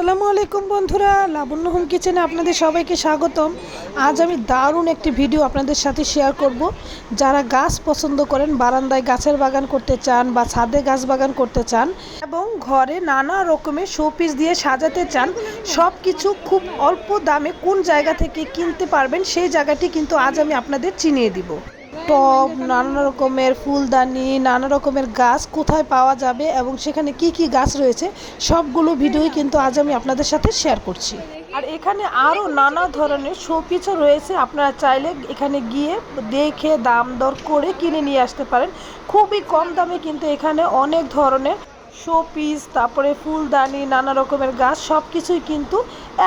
আসসালামু আলাইকুম বন্ধুরা, লাবণ্য হোম কিচেনে আপনাদের সবাইকে স্বাগতম। আজ আমি দারুণ একটি ভিডিও আপনাদের সাথে শেয়ার করব। যারা গাছ পছন্দ করেন, বারান্দায় গাছের বাগান করতে চান বা ছাদে গাছ বাগান করতে চান এবং ঘরে নানা রকমের শোপিস দিয়ে সাজাতে চান সব কিছু খুব অল্প দামে কোন জায়গা থেকে কিনতে পারবেন সেই জায়গাটি কিন্তু আজ আমি আপনাদের চিনিয়ে দিব। টব নানা রকমের ফুলদানি, নানা রকমের গাছ কোথায় পাওয়া যাবে এবং সেখানে কি কি গাছ রয়েছে, সবগুলো ভিডিওই কিন্তু আজ আমি আপনাদের সাথে শেয়ার করছি। আর এখানে আরও নানা ধরনের শোপিসও রয়েছে, আপনারা চাইলে এখানে গিয়ে দেখে দাম দর করে কিনে নিয়ে আসতে পারেন। খুবই কম দামে কিন্তু এখানে অনেক ধরনের শোপিস তারপরে ফুলদানি, নানা রকমের গাছ সব কিছুই কিন্তু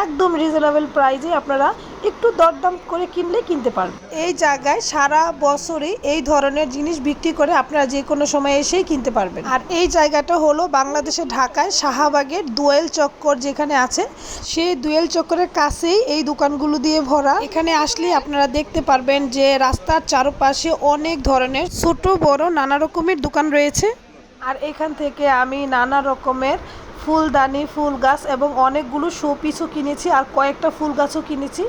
একদম রিজনেবল প্রাইজে আপনারা একটু দরদাম করে কিনলে কিনতে পারবেন। এই জায়গায় সারা বছরই এই ধরনের জিনিস বিক্রি করে আপনারা যে কোনো সময় এসেই কিনতে পারবেন। আর এই জায়গাটা হলো বাংলাদেশের ঢাকায় শাহবাগের দোয়েল চক্কর যেখানে আছে। সেই দোয়েল চক্করের কাছেই এই দোকানগুলো দিয়ে ভরা। এখানে আসলে আপনারা দেখতে পারবেন যে রাস্তার চারপাশে অনেক ধরনের ছোট, বড়, নানা রকমের দোকান রয়েছে। আর এখান থেকে আমি নানা রকমের ফুলদানি ফুল গাছ এবং অনেকগুলো শোপিসও কিনেছি আর কয়েকটা ফুল গাছও কিনেছি।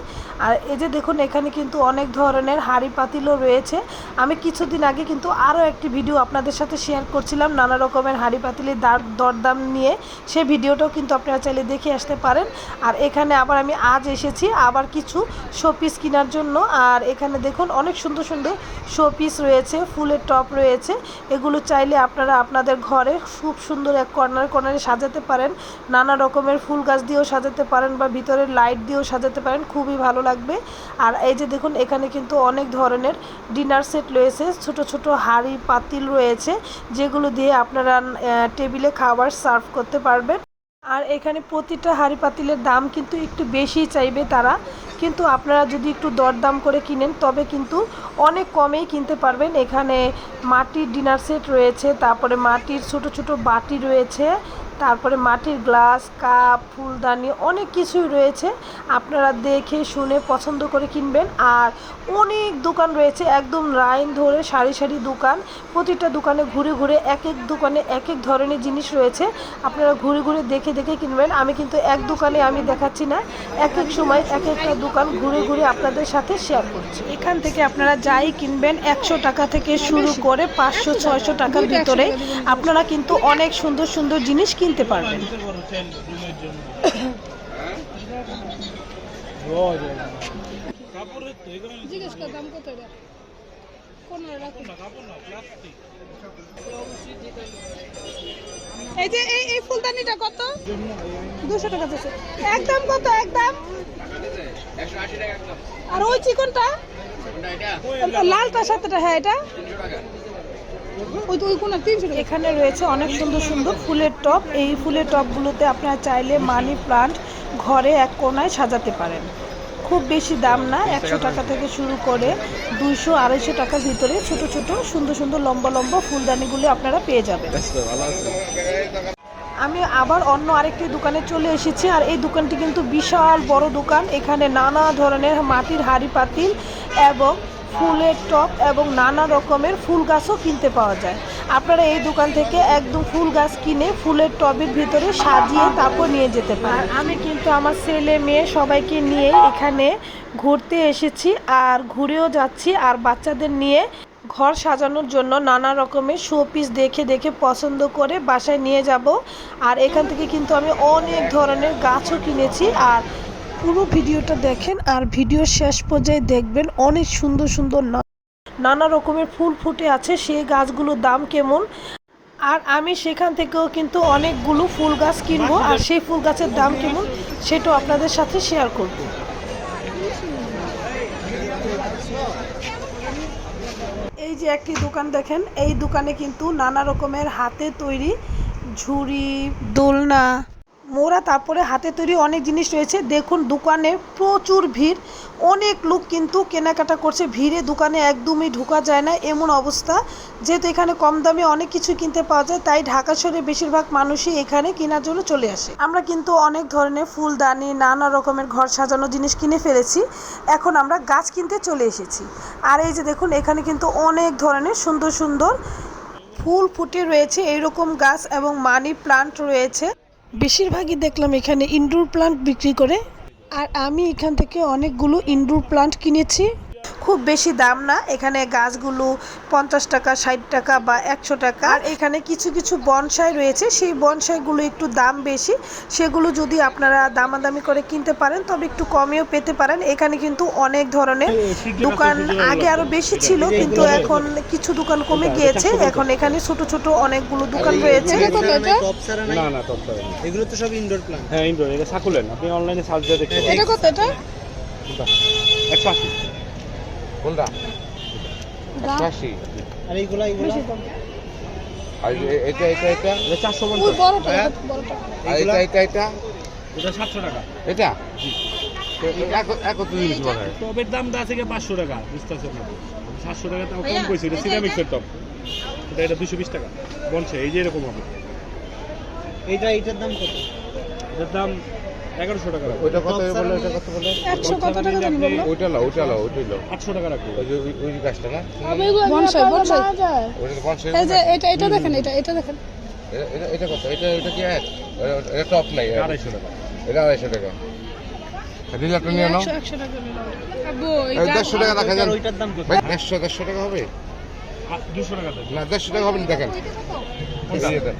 আর এই যে দেখুন, এখানে কিন্তু অনেক ধরনের হাঁড়ি পাতিলও রয়েছে। আমি কিছুদিন আগে কিন্তু আরও একটি ভিডিও আপনাদের সাথে শেয়ার করছিলাম, নানা রকমের হাঁড়ি পাতিলের দার, দরদাম নিয়ে। সে ভিডিওটাও কিন্তু আপনারা চাইলে দেখে আসতে পারেন। আর এখানে আবার আমি আজ এসেছি আবার কিছু শোপিস কেনার জন্য। আর এখানে দেখুন, অনেক সুন্দর সুন্দর শোপিস রয়েছে, ফুলের টপ রয়েছে। এগুলো চাইলে আপনারা আপনাদের ঘরে খুব সুন্দর এক কর্নার কর্নারে সাজাতে পারেন, নানা রকমের ফুল গাছ দিয়েও সাজাতে পারেন বা ভিতরে লাইট দিয়েও সাজাতে পারেন, খুবই ভালো লাগবে। আর এই যে দেখুন, এখানে কিন্তু অনেক ধরনের ডিনার সেট রয়েছে, ছোট ছোট হাঁড়ি পাতিল রয়েছে, যেগুলো দিয়ে আপনারা টেবিলে খাবার সার্ভ করতে পারবেন। আর এখানে প্রতিটা হাঁড়ি পাতিলের দাম কিন্তু একটু বেশি চাইবে তারা। কিন্তু আপনারা যদি একটু দরদাম করে কিনেন, তবে কিন্তু অনেক কমেই কিনতে পারবেন। এখানে মাটির ডিনার সেট রয়েছে, তারপরে মাটির ছোট ছোট বাটি রয়েছে তারপরে মাটির গ্লাস, কাপ, ফুলদানি অনেক কিছুই রয়েছে। আপনারা দেখে, শুনে পছন্দ করে কিনবেন। আর অনেক দোকান রয়েছে, একদম লাইন ধরে সারি সারি দোকান। প্রতিটা দোকানে ঘুরে ঘুরে এক এক দোকানে এক এক ধরনের জিনিস রয়েছে। আপনারা ঘুরে ঘুরে দেখে দেখে কিনবেন। আমি কিন্তু এক দোকানে আমি দেখাচ্ছি না। এক এক সময় এক একটা দোকান ঘুরে ঘুরে আপনাদের সাথে শেয়ার করছি। এখান থেকে আপনারা যাই কিনবেন, একশো টাকা থেকে শুরু করে পাঁচশো, ছয়শো টাকার ভিতরে আপনারা কিন্তু অনেক সুন্দর সুন্দর জিনিস কিনতে পারবেন। জিজ্ঞেস কর দাম কত এটা? কোন রাখুন এই যে এই এই ফুলদানিটা কত? দুশো টাকা দিচ্ছে। একদম কত একদম? আর ওই চিকনটা? লালটার সাথেটা হ্যাঁ এটা? এখানে রয়েছে অনেক সুন্দর সুন্দর ফুলের টপ। এই ফুলের টপগুলোতে আপনারা চাইলে মানি প্লান্ট ঘরে এক কোনায় সাজাতে পারেন। খুব বেশি দাম না একশো টাকা থেকে শুরু করে দুইশো আড়াইশো টাকার ভিতরে ছোট ছোট সুন্দর সুন্দর লম্বা লম্বা ফুলদানিগুলো আপনারা পেয়ে যাবেন। আমি আবার অন্য আরেকটি দোকানে চলে এসেছি আর এই দোকানটি কিন্তু বিশাল বড় দোকান। এখানে নানা ধরনের মাটির হাঁড়ি পাতিল এবং ফুলের টপ এবং নানা রকমের ফুল গাছও কিনতে পাওয়া যায়। আপনারা এই দোকান থেকে একদম ফুল গাছ কিনে ফুলের টবের ভিতরে সাজিয়ে তারপর নিয়ে যেতে পারেন। আমি কিন্তু আমার ছেলে, মেয়ে সবাইকে নিয়ে এখানে ঘুরতে এসেছি আর ঘুরেও যাচ্ছি আর বাচ্চাদের নিয়ে ঘর সাজানোর জন্য নানা রকমের শোপিস দেখে দেখে পছন্দ করে বাসায় নিয়ে যাব। আর এখান থেকে কিন্তু আমি অনেক ধরনের গাছও কিনেছি। আর পুরো ভিডিওটা দেখেন আর ভিডিওর শেষ পর্যায়ে দেখবেন অনেক সুন্দর সুন্দর নানা রকমের ফুল ফুটে আছে। সেই গাছগুলোর দাম কেমন? আর আমি সেখান থেকেও কিন্তু অনেকগুলো ফুল গাছ কিনবো। আর সেই ফুল গাছের দাম কেমন সেটাও আপনাদের সাথে শেয়ার করব। এই যে একটি দোকান দেখেন এই দোকানে কিন্তু নানা রকমের হাতে তৈরি ঝুড়ি দোলনা মোড়া তারপরে হাতে তৈরি অনেক জিনিস রয়েছে। দেখুন, দোকানে প্রচুর ভিড়। অনেক লোক কিন্তু কেনাকাটা করছে। ভিড়ে দোকানে একদমই ঢোকা যায় না। এমন অবস্থা। যেহেতু এখানে কম দামে অনেক কিছু কিনতে পাওয়া যায়, তাই ঢাকা শহরে বেশিরভাগ মানুষই এখানে কেনার জন্য চলে আসে। আমরা কিন্তু অনেক ধরনের ফুলদানি, নানা রকমের ঘর সাজানো জিনিস কিনে ফেলেছি। এখন আমরা গাছ কিনতে চলে এসেছি। আর এই যে দেখুন, এখানে কিন্তু অনেক ধরনের সুন্দর সুন্দর ফুল ফুটে রয়েছে। এইরকম গাছ এবং মানি প্লান্ট রয়েছে। বেশিরভাগই দেখলাম এখানে ইনডোর প্লান্ট বিক্রি করে। আর আমি এখান থেকে অনেকগুলো ইনডোর প্লান্ট কিনেছি। খুব বেশি দাম না। এখানে গাছগুলো পঞ্চাশ টাকা ষাট টাকা বা একশো টাকা। আর এখানে কিছু কিছু বনসাই রয়েছে। সেই বনসাইগুলো একটু দাম বেশি। সেগুলো যদি আপনারা দামাদামি করে কিনতে পারেন তবে একটু কমেও পেতে পারেন। এখানে কিন্তু অনেক ধরনের দোকান আগে আরও বেশি ছিল কিন্তু এখন কিছু দোকান কমে গিয়েছে। এখন এখানে ছোট ছোট অনেকগুলো দোকান রয়েছে। না না না। এগুলো তো সব ইনডোর প্ল্যান্ট হ্যাঁ ইনডোর এটা সাকুলেন আপনি অনলাইনে সার্চ দিয়ে দেখতে পারেন। এটা কত এটা? একশো আশি। কোনটা আশি। আর এইগুলা এইগুলা? আর এটা এটা এটা এটা চারশো পঞ্চাশ। বড়টা বড়টা। আর এটা এটা এটা? এটা সাতশো টাকা। এটা? তো এটা এক- জিনিস মনে টবের দাম দা থেকে পাঁচশো টাকা বুঝতেছেন সাতশো টাকা তাও কম কইছে এটা সিরামিক্সের টপ এটা এটা দুশো বিশ টাকা। বলছে এই যে এরকম হবে। এইটা এইটার দাম কত? এটার দাম এগারোশো টাকা কত বলে ওটা কত বলে? একশো কত টাকা দাম বলল ওইটা লো ওইটা লো ওইটাই লো আটশো টাকা রাখব ওই যে ওই- ওই গাছটা না? বনসাই বনসাই ওইটা তো পঞ্চাশ এই যে এটা এটা দেখেন এটা এটা দেখেন। এটা- এটা এটা কত? এটা এটা কি এক? এটা- এটা টপ নাই আড়াইশো টাকা। এটা আড়াইশো টাকা। রিলারটা নিয়ে নাও। টাকা আব্বু এই দেড়শো টাকা যান ওইটার দাম কত? টাকা হবে? টাকা না দেড়শো টাকা হবে না দেখেন। এই যে এটা।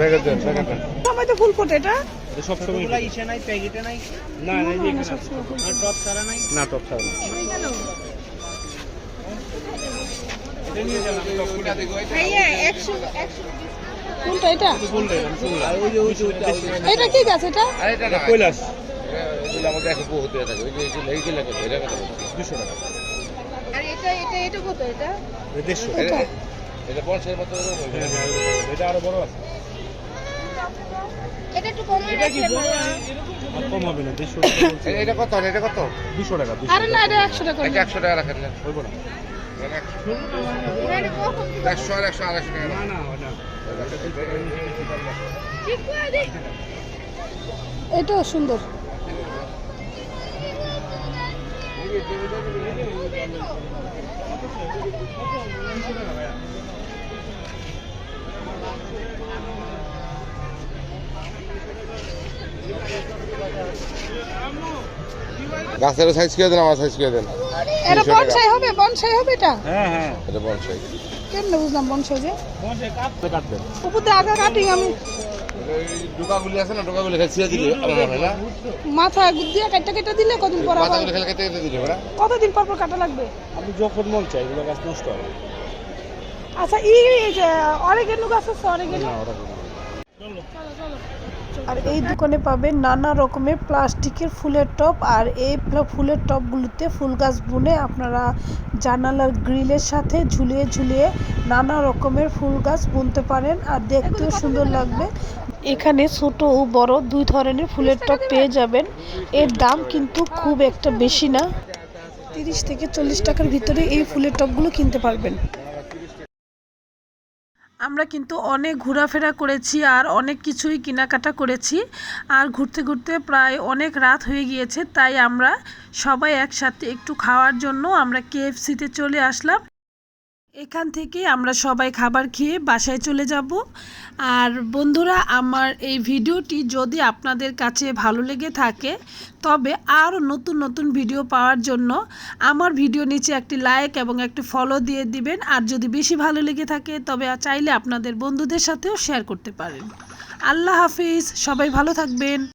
দেখেন দেখেন। সময় তো ফুল ফোটে এটা। এটা এগুলা ইসে নাই প্যাকেটে নাই। না এই টপ ছাড়া নাই। না টপ ছাড়া না এটা নিয়ে আমি কোনটা এটা? আর ওই যে ওই যে ওইটা ওইটা। এটা কি গাছ এটা? আর এটা এটা কৈলাস। এগুলো আমাদের একশো বহুত হয়ে থাকে। ওই যে এইগুলো এইগুলো কত এটা কত? দুশো টাকা। আর এটা এটা এটা কত এটা? এটা দেড়শো। এটা এটা পঞ্চাশের মতো এটা আরও বড় আছে। এটা একটু কম এটা কম হবে না কত? এটা কত? দুশো টাকা দুশো আরে না এটা একশো টাকা এটা একশো টাকা রাখেন না হইব না। একশো আর একশো আড়াইশো টাকা না না না। এটাও সুন্দর। গাছের সাইজ করে দেন আমার সাইজ করে দেন। এটা 300 টাকা। বনসাই হবে বনসাই হবে এটা? হ্যাঁ হ্যাঁ। এটা বলছাই কেমনে বুঝলাম বনসাই যে? কাটবে কাটবেন উপর দিয়ে আগা কাটিং আমি ডোকাগুলি আছে না ডোকাগুলি খেলে ছিঁড়ে দিলে আমার হয় না? মাথা দিয়ে কেটে দিলে কদিন পর খেলে কেটে কেটে দিলে ওরা কতদিন পর পর কাটা লাগবে? আপনি যখন মন চাই এগুলো গাছ নষ্ট হবে। আচ্ছা ই অরেগেনো গাছ আছে অরেগেনো। আর এই দোকানে পাবেন নানা রকমের প্লাস্টিকের ফুলের টব আর এই ফ্ল- ফুলের টবগুলোতে ফুল গাছ বুনে আপনারা জানালার গ্রিলের সাথে ঝুলিয়ে ঝুলিয়ে নানা রকমের ফুল গাছ বুনতে পারেন আর দেখতেও সুন্দর লাগবে। এখানে ছোট ও বড় দুই ধরনের ফুলের টব পেয়ে যাবেন। এর দাম কিন্তু খুব একটা বেশি না। তিরিশ থেকে চল্লিশ টাকার ভিতরে এই ফুলের টবগুলো কিনতে পারবেন। আমরা কিন্তু অনেক ঘোরাফেরা করেছি আর অনেক কিছুই কেনাকাটা করেছি। আর ঘুরতে ঘুরতে প্রায় অনেক রাত হয়ে গিয়েছে, তাই আমরা সবাই একসাথে একটু খাওয়ার জন্য আমরা কেএফসিতে চলে আসলাম। এখান থেকে আমরা সবাই খাবার খেয়ে বাসায় চলে যাব। আর বন্ধুরা, আমার এই ভিডিওটি যদি আপনাদের কাছে ভালো লেগে থাকে, তবে আরও নতুন নতুন ভিডিও পাওয়ার জন্য আমার ভিডিও নিচে একটি লাইক এবং একটি ফলো দিয়ে দিবেন। আর যদি বেশি ভালো লেগে থাকে, তবে চাইলে আপনাদের বন্ধুদের সাথেও শেয়ার করতে পারেন। আল্লাহ হাফিজ, সবাই ভালো থাকবেন।